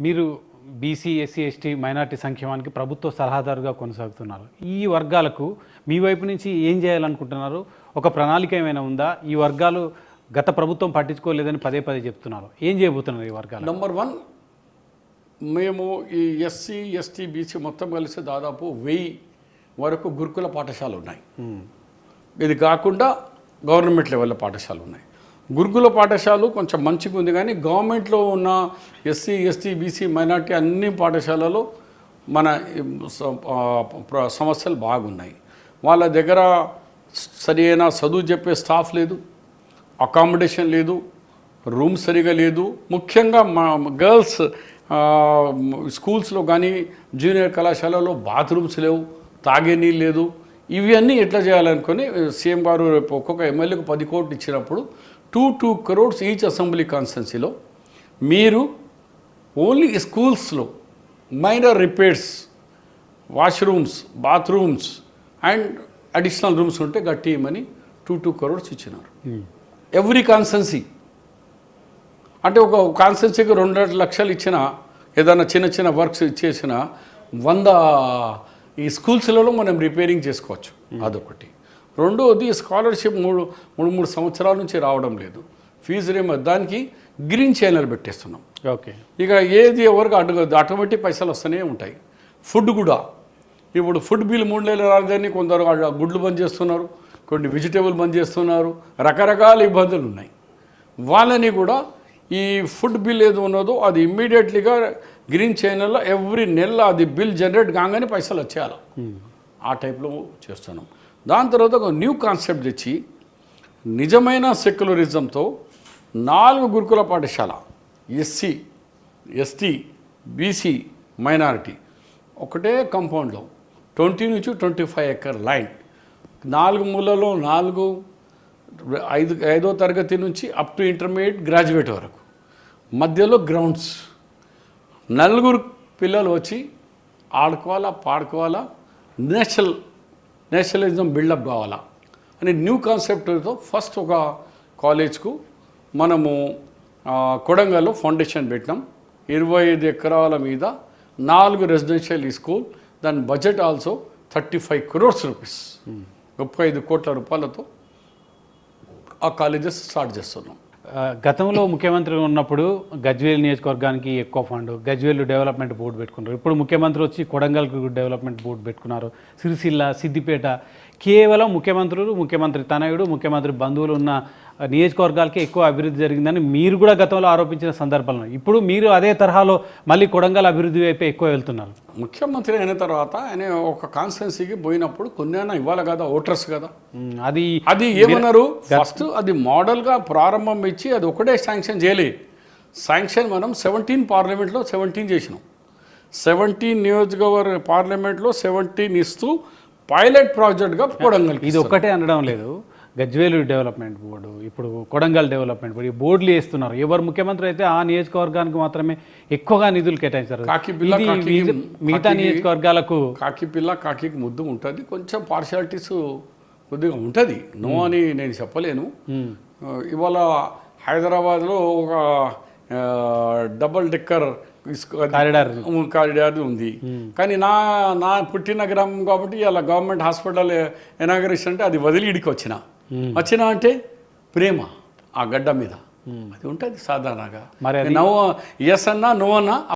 మీరు BC SC ST minority సంక్షేమానికి ప్రభుత్వ సలహాదారుగా కొనసాగుతున్నారు. ఈ వర్గాలకు మీ వైపు నుంచి ఏం చేయాలనుకుంటున్నారు? ఒక ప్రణాళిక ఏమైనా ఉందా? ఈ వర్గాలు గత ప్రభుత్వం పట్టించుకోలేదని పదే పదే చెప్తున్నారు. ఏం చేయబోతున్నారు ఈ వర్గాలు నంబర్ వన్ మేము ఈ ఎస్సీ ఎస్టీ బీసీ మొత్తం కలిసి దాదాపు వెయ్యి వరకు గురుకుల పాఠశాలలు ఉన్నాయి ఇది కాకుండా గవర్నమెంట్ లెవెల్లో పాఠశాలలు ఉన్నాయి గురుకుల పాఠశాలలు కొంచెం మంచిగా ఉంది కానీ గవర్నమెంట్లో ఉన్న ఎస్సీ ఎస్టీ బీసీ మైనార్టీ అన్ని పాఠశాలలో మన సమస్యలు బాగున్నాయి. వాళ్ళ దగ్గర సరి చదువు చెప్పే స్టాఫ్ లేదు అకామిడేషన్ లేదు రూమ్ సరిగా లేదు. ముఖ్యంగా మా గర్ల్స్ స్కూల్స్లో కానీ జూనియర్ కళాశాలలో బాత్రూమ్స్ లేవు తాగే నీళ్ళు లేదు. ఇవన్నీ ఎట్లా చేయాలనుకొని సీఎం గారు రేపు ఒక్కొక్క ఎమ్మెల్యేకు పది కోట్లు ఇచ్చినప్పుడు two two crores each assembly కాన్స్టెన్సీలో మీరు ఓన్లీ స్కూల్స్లో minor repairs washrooms bathrooms and additional rooms ఉంటే గట్టి ఇవ్వమని టూ టూ క్రోడ్స్ ఇచ్చినారు. Every constituency. అంటే ఒక కాన్స్టెన్సీకి రెండు లక్షలు ఇచ్చిన ఏదైనా చిన్న చిన్న వర్క్స్ ఇచ్చేసిన వంద ఈ స్కూల్స్లలో మనం రిపేరింగ్ చేసుకోవచ్చు. అదొకటి. రెండోది స్కాలర్షిప్ మూడు మూడు మూడు సంవత్సరాల నుంచి రావడం లేదు. ఫీజు రేమ దానికి గ్రీన్ ఛానల్ పెట్టేస్తున్నాం. ఓకే. ఇక ఏది ఎవరికి అడగదు ఆటోమేటిక్ పైసలు వస్తూనే ఉంటాయి. ఫుడ్ కూడా. ఇప్పుడు ఫుడ్ బిల్ మూడు నెలలు రాలేదని కొందరు గుడ్లు బంద్ చేస్తున్నారు కొన్ని వెజిటేబుల్ బంద్ చేస్తున్నారు రకరకాల ఇబ్బందులు ఉన్నాయి. వాళ్ళని కూడా ఈ ఫుడ్ బిల్ ఏది ఉన్నదో అది ఇమ్మీడియట్లీగా గ్రీన్ ఛానల్లో ఎవ్రీ నెల అది బిల్ జనరేట్ కాగానే పైసలు వచ్చేయాలి. ఆ టైప్లో చేస్తున్నాం. దాని తర్వాత ఒక న్యూ కాన్సెప్ట్ తెచ్చి నిజమైన సెక్యులరిజంతో నాలుగు గురుకుల పాఠశాల ఎస్సీ ఎస్టీ బీసీ మైనారిటీ ఒకటే కంపౌండ్లో ట్వంటీ నుంచి ట్వంటీ ఫైవ్ ఎకర్ లైన్ నాలుగు మూలలో నాలుగు ఐదు ఐదో తరగతి నుంచి అప్ టు ఇంటర్మీడియట్ గ్రాడ్యుయేట్ వరకు. మధ్యలో గ్రౌండ్స్ నలుగురు పిల్లలు వచ్చి ఆడుకోవాలా పాడుకోవాలా నేషనల్ నేషనలిజం బిల్డప్ కావాలా? అని న్యూ కాన్సెప్ట్తో ఫస్ట్ ఒక కాలేజ్కు మనము కొడంగల్లో ఫౌండేషన్ పెట్టినాం. ఇరవై ఐదు ఎకరాల మీద నాలుగు రెసిడెన్షియల్ స్కూల్ దాని budget also thirty five crores rupees. ముప్పై ఐదు కోట్ల రూపాయలతో ఆ కాలేజెస్ స్టార్ట్ చేస్తున్నాం. గతంలో ముఖ్యమంత్రి ఉన్నప్పుడు గజ్వేల్ నియోజకవర్గానికి ఎక్కువ ఫండ్ గజ్వేల్ డెవలప్మెంట్ బోర్డు పెట్టుకున్నారు. ఇప్పుడు ముఖ్యమంత్రి వచ్చి కొడంగల్కి డెవలప్మెంట్ బోర్డు పెట్టుకున్నారు. సిరిసిల్ల సిద్దిపేట కేవలం ముఖ్యమంత్రులు ముఖ్యమంత్రి తనయుడు ముఖ్యమంత్రి బంధువులు ఉన్న నియోజకవర్గాలకే ఎక్కువ అభివృద్ధి జరిగిందని మీరు కూడా గతంలో ఆరోపించిన సందర్భాలు. ఇప్పుడు మీరు అదే తరహాలో మళ్ళీ కొడంగల్ అభివృద్ధి వైపే ఎక్కువ వెళ్తున్నారు. ముఖ్యమంత్రి అయిన తర్వాత ఆయన ఒక కాన్స్టిట్యున్సీకి పోయినప్పుడు కొన్ని ఇవ్వాలి కదా ఓటర్స్ కదా. అది అది ఏమన్నారు? ఫస్ట్ అది మోడల్గా ప్రారంభం ఇచ్చి అది ఒకటే శాంక్షన్ చేయలే. శాంక్షన్ మనం సెవెంటీన్ పార్లమెంట్లో సెవెంటీన్ చేసినాం. సెవెంటీన్ నియోజకవర్గ పార్లమెంట్లో సెవెంటీన్ ఇస్తూ పైలట్ ప్రాజెక్ట్గా కొడంగల్ ఇది ఒక్కటే అనడం లేదు. గజ్వేలు డెవలప్మెంట్ బోర్డు ఇప్పుడు కొడంగల్ డెవలప్మెంట్ బోర్డు ఈ బోర్డులు వేస్తున్నారు. ఎవరు ముఖ్యమంత్రి అయితే ఆ నియోజకవర్గానికి మాత్రమే ఎక్కువగా నిధులు కేటాయించారు. కాకి కాకి మిగతా- కాకి- నియోజకవర్గాలకు కాకి పిల్ల కాకికి ముద్దు ఉంటుంది. కొంచెం పార్షాలిటీస్ కొద్దిగా ఉంటుంది. నో అని నేను చెప్పలేను. ఆ, ఇవాళ హైదరాబాద్లో ఒక డబుల్ డెక్కర్ కారిడార్. ఉంది. కానీ నా నా పుట్టిన గ్రామం కాబట్టి ఇలా గవర్నమెంట్ హాస్పిటల్ ఎనాగరేషన్ అంటే అది వదిలి ఇడికి వచ్చిన. వచ్చిన అంటే ప్రేమ ఆ గడ్డ మీద. అది ఉంటుంది సాధారణంగా. మరి అది- నవ్వు ఎస్ అన్నా నో అన్నా